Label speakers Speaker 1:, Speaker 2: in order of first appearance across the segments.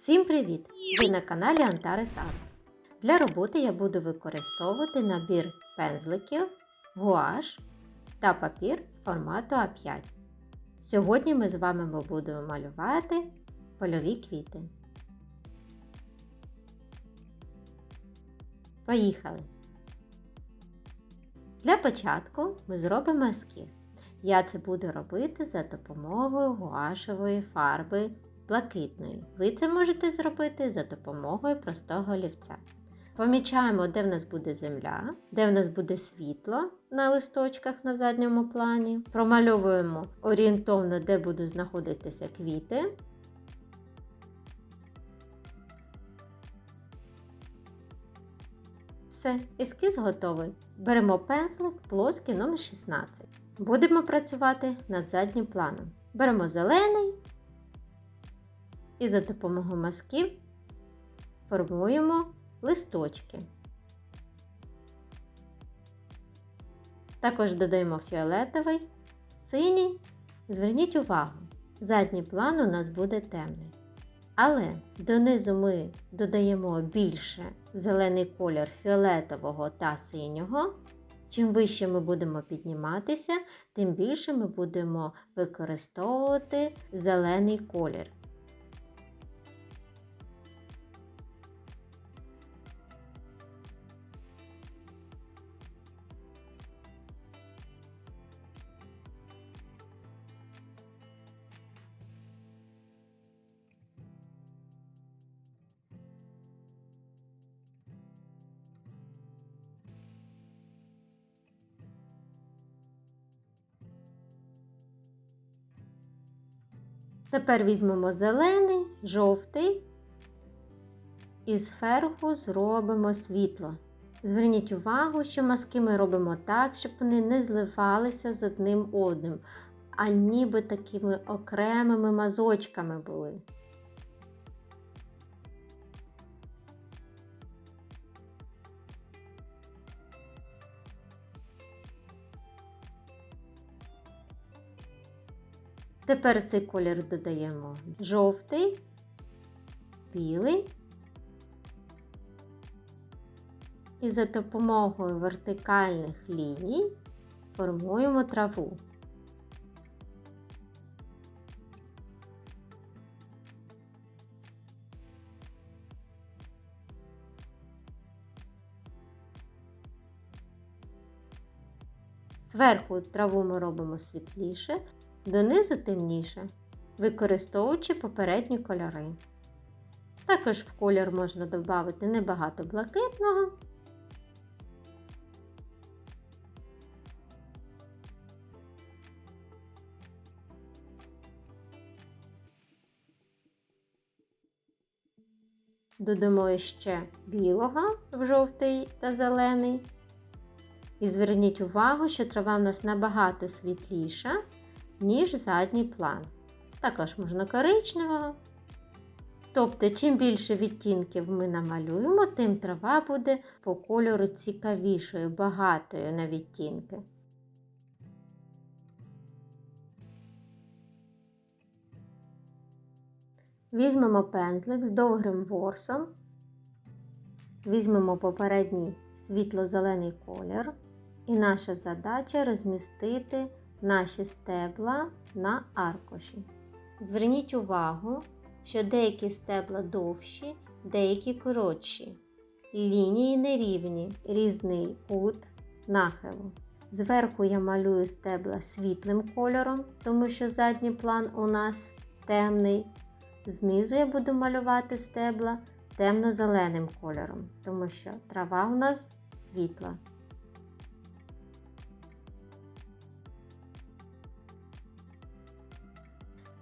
Speaker 1: Всім привіт! Ви на каналі Antares Art. Для роботи я буду використовувати набір пензликів, гуаш та папір формату А5. Сьогодні ми з вами будемо малювати польові квіти. Поїхали! Для початку ми зробимо ескіз. Я це буду робити за допомогою гуашевої фарби блакитної. Ви це можете зробити за допомогою простого олівця. Помічаємо, де в нас буде земля, де в нас буде світло на листочках на задньому плані. Промальовуємо орієнтовно, де будуть знаходитися квіти. Все, ескіз готовий. Беремо пензлик плоский номер 16. Будемо працювати над заднім планом. Беремо зелений і за допомогою мазків формуємо листочки. Також додаємо фіолетовий, синій. Зверніть увагу, задній план у нас буде темний. Але донизу ми додаємо більше зелений колір фіолетового та синього. Чим вище ми будемо підніматися, тим більше ми будемо використовувати зелений колір. Тепер візьмемо зелений, жовтий і зверху зробимо світло. Зверніть увагу, що маски ми робимо так, щоб вони не зливалися з одним одним, а ніби такими окремими мазочками були. Тепер в цей колір додаємо жовтий, білий. І за допомогою вертикальних ліній формуємо траву. Зверху траву ми робимо світліше, донизу темніше, використовуючи попередні кольори. Також в колір можна додати небагато блакитного. Додамо ще білого в жовтий та зелений. І зверніть увагу, що трава в нас набагато світліша, ніж задній план. Також можна коричневого. Тобто, чим більше відтінків ми намалюємо, тим трава буде по кольору цікавішою, багатою на відтінки. Візьмемо пензлик з довгим ворсом, візьмемо попередній світло-зелений колір, і наша задача розмістити наші стебла на аркуші. Зверніть увагу, що деякі стебла довші, деякі коротші. Лінії нерівні, різний кут нахилу. Зверху я малюю стебла світлим кольором, тому що задній план у нас темний. Знизу я буду малювати стебла темно-зеленим кольором, тому що трава у нас світла.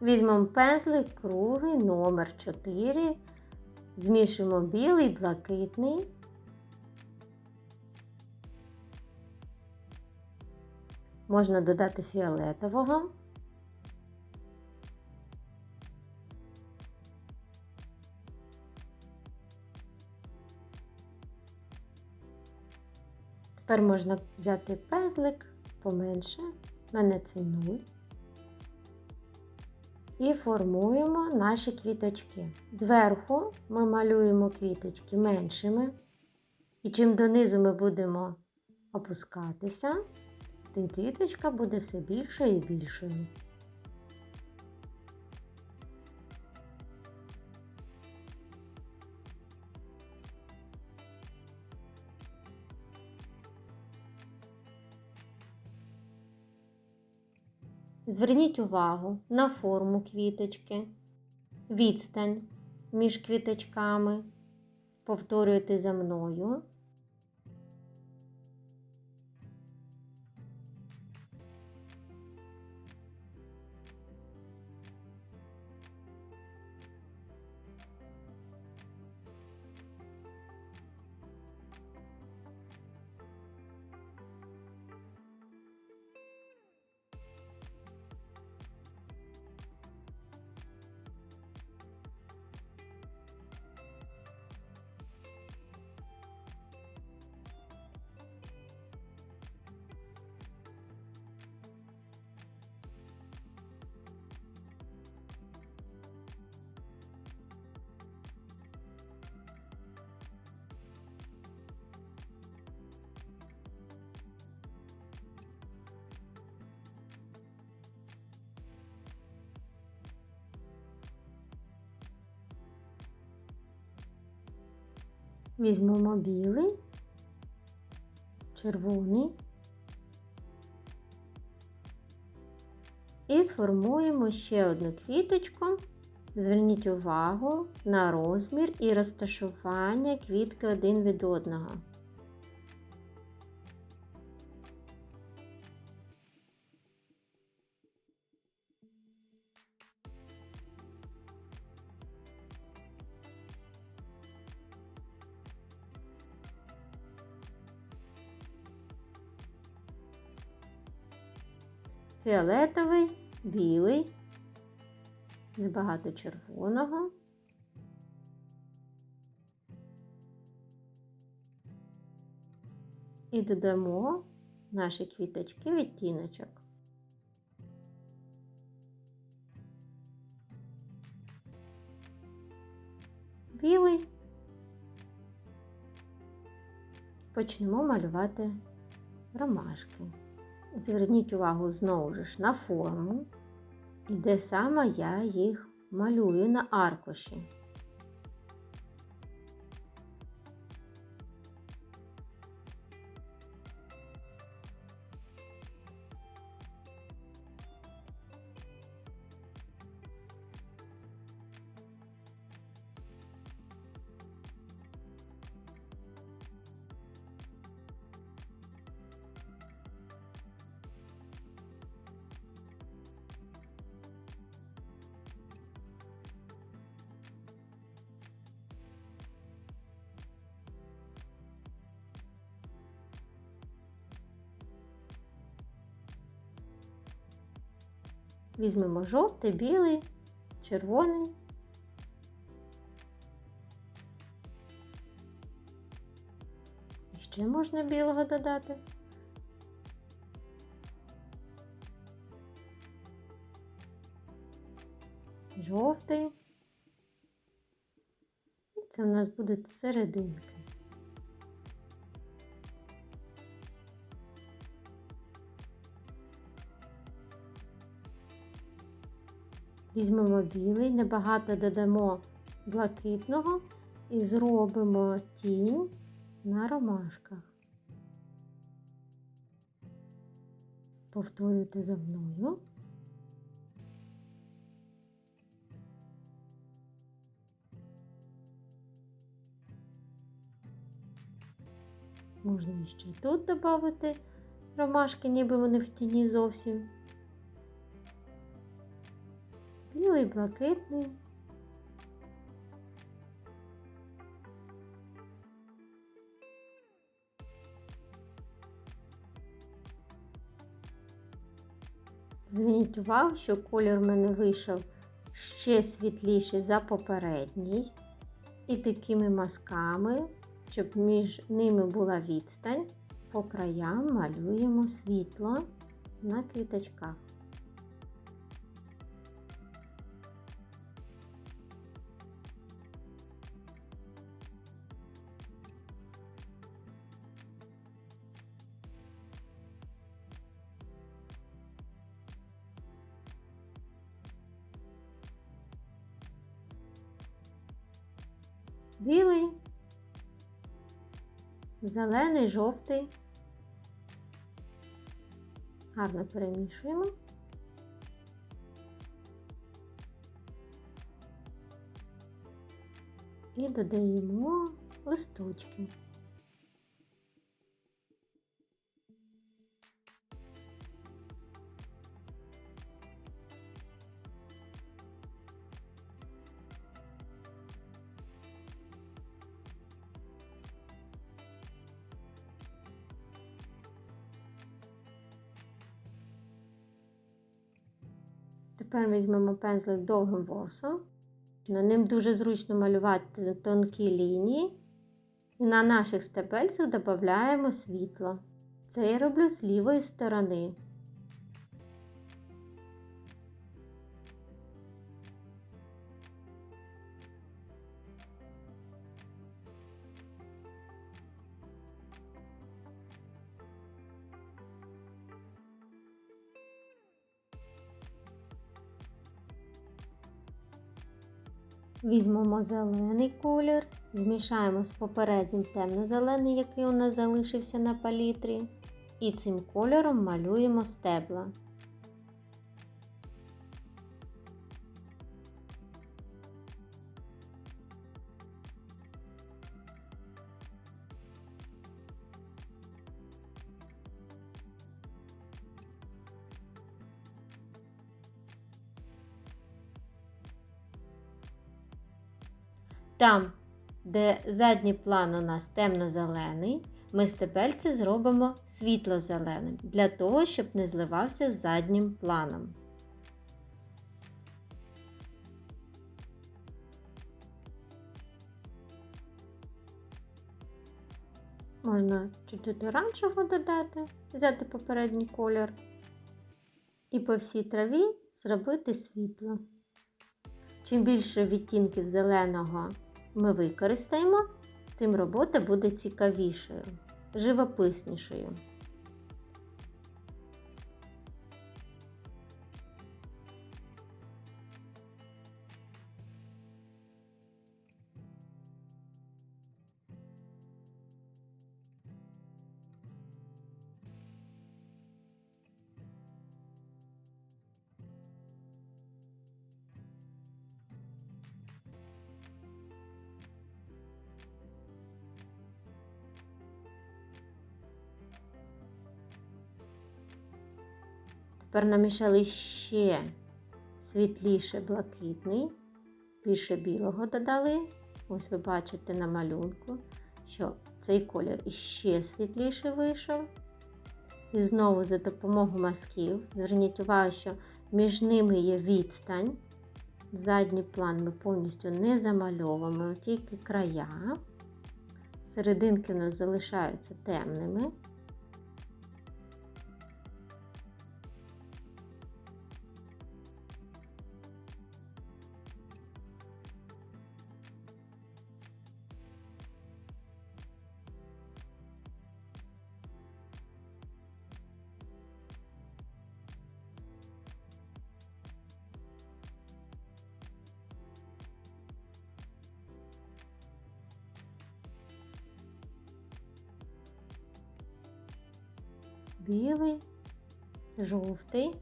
Speaker 1: Візьмемо пензлик круглий номер 4, змішуємо білий, блакитний. Можна додати фіолетового. Тепер можна взяти пензлик поменше, в мене це 0. І формуємо наші квіточки. Зверху ми малюємо квіточки меншими, і чим донизу ми будемо опускатися, тим квіточка буде все більшою і більшою. Зверніть увагу на форму квіточки, відстань між квіточками. Повторюйте за мною. Візьмемо білий, червоний і сформуємо ще одну квіточку. Зверніть увагу на розмір і розташування квітки один від одного. Фіолетовий, білий, небагато червоного. І додамо наші квіточки відтіночок. Білий. Почнемо малювати ромашки. Зверніть увагу знову ж на форму, і де саме я їх малюю на аркуші. Візьмемо жовтий, білий, червоний. І ще можна білого додати. Жовтий. І це в нас будуть серединки. Візьмемо білий, небагато додамо блакитного і зробимо тінь на ромашках. Повторюйте за мною. Можна ще тут додати ромашки, ніби вони в тіні зовсім. Білий, блакитний. Зверніть увагу, що колір в мене вийшов ще світліший за попередній. І такими мазками, щоб між ними була відстань, по краям малюємо світло на квіточках. Білий, зелений, жовтий. Гарно перемішуємо. І додаємо листочки. Тепер візьмемо пензлик довгим ворсом. На ним дуже зручно малювати тонкі лінії. І на наших стебельцях додаємо світло. Це я роблю з лівої сторони. Візьмемо зелений колір, змішаємо з попереднім темно-зелений, який у нас залишився на палітрі, і цим кольором малюємо стебла. Там, де задній план у нас темно-зелений, ми стебельці зробимо світло-зеленим, для того, щоб не зливався з заднім планом. Можна чуть-чуть оранжевого додати, взяти попередній колір. І по всій траві зробити світло. Чим більше відтінків зеленого ми використаємо, тим робота буде цікавішою, живописнішою. Тепер намішали ще світліше блакитний, більше білого додали. Ось ви бачите на малюнку, що цей колір іще світліше вийшов. І знову за допомогою мазків. Зверніть увагу, що між ними є відстань. Задній план ми повністю не замальовуємо, тільки края. Серединки у нас залишаються темними. Білий, жовтий.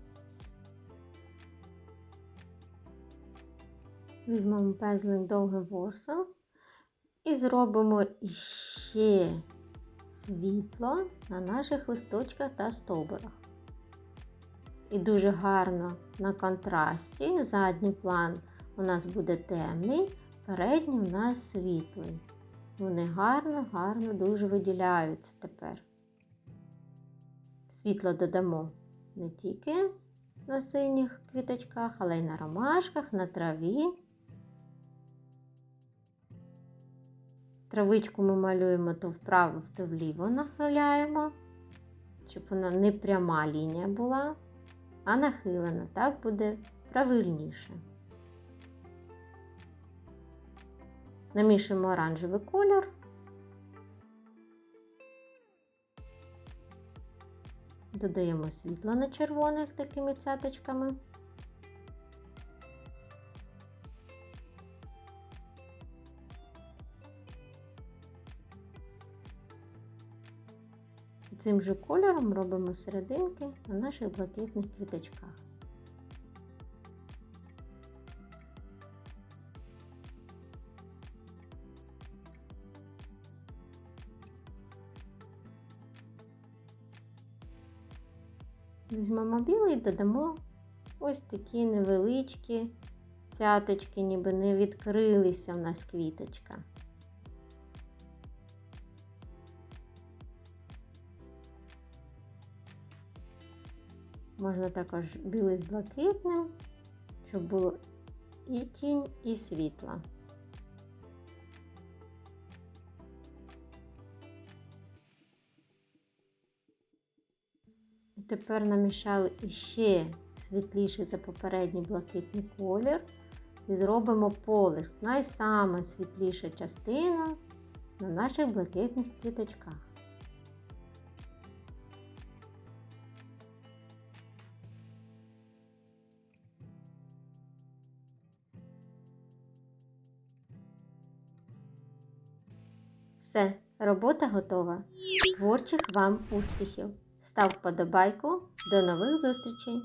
Speaker 1: Візьмемо пензлик довгим ворсом і зробимо іще світло на наших листочках та стовбурах. І дуже гарно на контрасті задній план у нас буде темний, передній у нас світлий. Вони гарно, гарно дуже виділяються тепер. Світло додамо не тільки на синіх квіточках, але й на ромашках, на траві. Травичку ми малюємо то вправо, то вліво нахиляємо, щоб вона не пряма лінія була, а нахилена. Так буде правильніше. Намішуємо оранжевий кольор. додаємо світло на червоних такими цяточками. Цим же кольором робимо серединки на наших блакитних квіточках. Візьмемо білий додамо ось такі невеличкі цяточки, ніби не відкрилися в нас квіточка. Можна також білий з блакитним, щоб було і тінь, і світла. Тепер намішали іще світліший за попередній блакитний колір. І зробимо полиск, найсама світліша частина на наших блакитних квіточках. Все, робота готова. Творчих вам успіхів! Став вподобайку. До нових зустрічей!